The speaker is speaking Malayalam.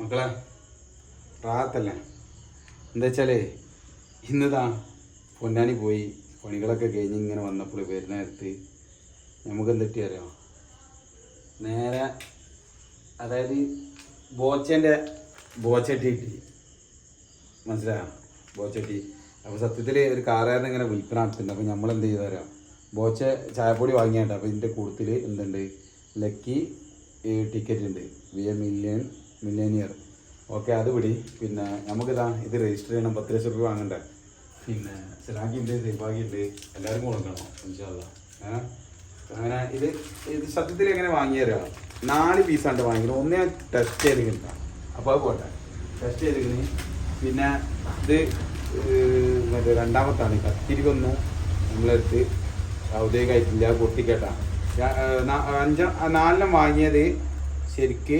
മക്കളെ റാത്തല്ലേ? എന്താ വെച്ചാലേ ഇന്നിതാ പൊന്നാനി പോയി പണികളൊക്കെ കഴിഞ്ഞ് ഇങ്ങനെ വന്നപ്പോൾ വരുന്ന നേരത്ത് നമുക്ക് എന്തിട്ടി അറിയാം നേരെ അതായത് ബോച്ചന്റെ ബോച്ചട്ടി കിട്ടി മനസ്സിലായോ? ബോച്ചട്ടി. അപ്പോൾ സത്യത്തിൽ ഒരു കാറായിരുന്നു ഇങ്ങനെ വിൽപ്പന നടത്തുന്നുണ്ട് അപ്പോൾ നമ്മൾ എന്ത് ചെയ്തു തരാം ബോച്ച ചായപ്പൊടി വാങ്ങിയാണ്ട്. അപ്പോൾ ഇതിന്റെ കൂട്ടത്തിൽ എന്തുണ്ട്? ലക്കി ടിക്കറ്റ് ഉണ്ട് we a million millionaire okay അത് പിടി. പിന്നെ നമുക്കിതാ ഇത് രജിസ്റ്റർ ചെയ്യണം. പത്ത് ലക്ഷം രൂപ വാങ്ങണ്ട? പിന്നെ സിറാഗിയുണ്ട് ദീപാഗിയുണ്ട് എല്ലാവർക്കും കൊടുക്കണം ഇൻഷാല്ല അങ്ങനെ ഇത് ഇത് സത്യത്തിൽ എങ്ങനെ വാങ്ങിയതാണ് നാല് പീസാണ്ട് വാങ്ങിയത് ഒന്നേ ടെസ്റ്റ് ചെയ്തിട്ടുണ്ട്. അപ്പോൾ അത് പോട്ടെ. ടെസ്റ്റ് ചെയ്തിരിക്കുന്നു. പിന്നെ ഇത് മറ്റേ രണ്ടാമത്താണ്. കത്തിരിക്കൊന്നും നമ്മളെടുത്ത് ഔദ്യോഗികമായിട്ടില്ല പൊട്ടിക്കേട്ടാ. അഞ്ച നാലെണ്ണം വാങ്ങിയത് ശരിക്ക്